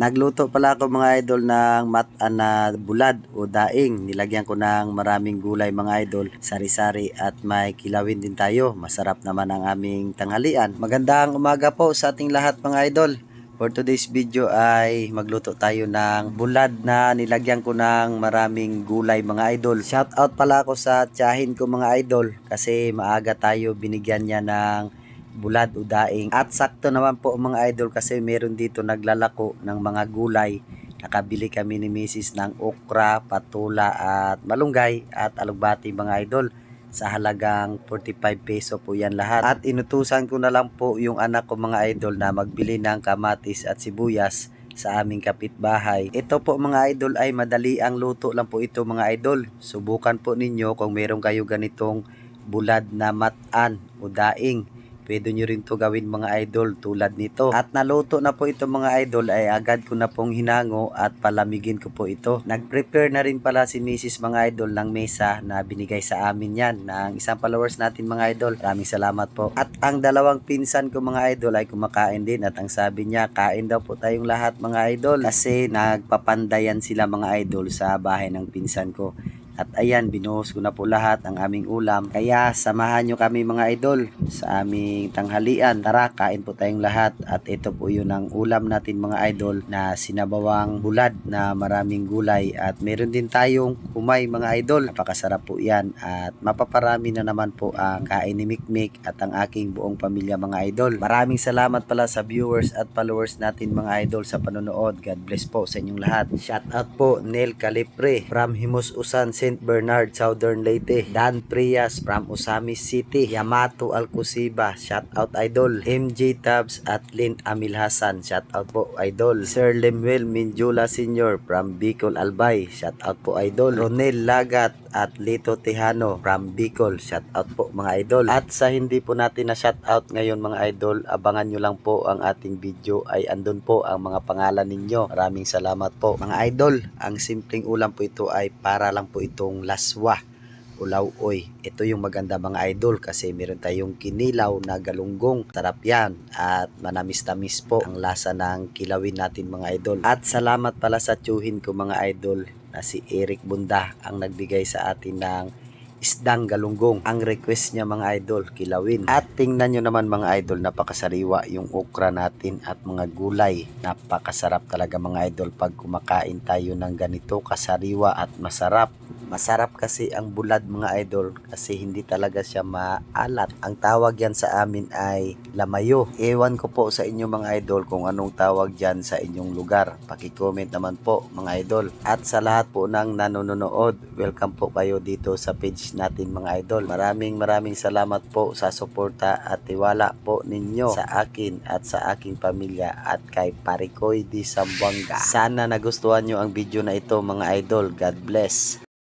Nagluto pala ako mga idol ng matan na bulad o daing. Nilagyan ko ng maraming gulay mga idol, sari-sari at may kilawin din tayo. Masarap naman ang aming tanghalian. Magandang umaga po sa ating lahat mga idol. For today's video ay magluto tayo ng bulad na nilagyan ko ng maraming gulay mga idol. Shout out pala ako sa tiyahin ko mga idol kasi maaga tayo binigyan niya ng bulad o daing. At sakto naman po mga idol kasi meron dito naglalako ng mga gulay. Nakabili kami ni Mrs. ng okra, patula at malunggay at alugbati mga idol sa halagang 45 peso po yan lahat. At inutusan ko na lang po yung anak ko mga idol na magbili ng kamatis at sibuyas sa aming kapitbahay. Ito po mga idol ay madali ang luto lang po ito mga idol. Subukan po ninyo kung meron kayo ganitong bulad na matan o daing. Pwede nyo rin to gawin mga idol tulad nito. At naluto na po ito mga idol ay agad ko na pong hinango at palamigin ko po ito. Nag-prepare na rin pala si Mrs. mga idol ng mesa na binigay sa amin yan ng isang followers natin mga idol. Maraming salamat po. At ang dalawang pinsan ko mga idol ay kumakain din at ang sabi niya kain daw po tayong lahat mga idol kasi nagpapandayan sila mga idol sa bahay ng pinsan ko. At ayan, binuhos ko na po lahat ang aming ulam. Kaya samahan nyo kami mga idol sa aming tanghalian. Tara, kain po tayong lahat. At ito po yun ang ulam natin mga idol na sinabawang bulad na maraming gulay. At meron din tayong kumay mga idol. Napakasarap po yan. At mapaparami na naman po ang kain ni Mikmik at ang aking buong pamilya mga idol. Maraming salamat pala sa viewers at followers natin mga idol sa panonood. God bless po sa inyong lahat. Shout out po Neil Calipre from Himus Usan, St. Bernard, Southern Leyte. Dan Prias from Usami City. Yamato Alcusiba. Shout out idol. MJ Tabs at Lynn Amil Hasan. Shout out po idol. Sir Lemuel Minjula Sr. from Bicol Albay. Shout out po idol. Ronel Lagat at Lito Tejano from Bicol. Shout out po mga idol. At sa hindi po natin na shout out ngayon mga idol, abangan nyo lang po ang ating video ay andun po ang mga pangalan ninyo. Maraming salamat po. Mga idol, ang simpleng ulam po ito ay para lang po itong laswa ulaw oy. Ito yung maganda mga idol kasi meron tayong kinilaw na galunggong. Sarap yan at manamis-tamis po ang lasa ng kilawin natin mga idol. At salamat pala sa tsuhin ko mga idol na si Eric Bunda ang nagbigay sa atin ng isdang galunggong. Ang request niya mga idol, kilawin. At tingnan nyo naman mga idol, napakasariwa yung okra natin at mga gulay. Napakasarap talaga mga idol pag kumakain tayo ng ganito kasariwa at masarap. Masarap kasi ang bulad mga idol kasi hindi talaga siya maalat. Ang tawag yan sa amin ay lamayo. Ewan ko po sa inyo mga idol kung anong tawag dyan sa inyong lugar. Paki-comment naman po mga idol. At sa lahat po ng nanonood, welcome po kayo dito sa page natin mga idol. Maraming maraming salamat po sa suporta at tiwala po ninyo sa akin at sa aking pamilya at kay Parikoy di Sambuanga. Sana nagustuhan nyo ang video na ito mga idol. God bless.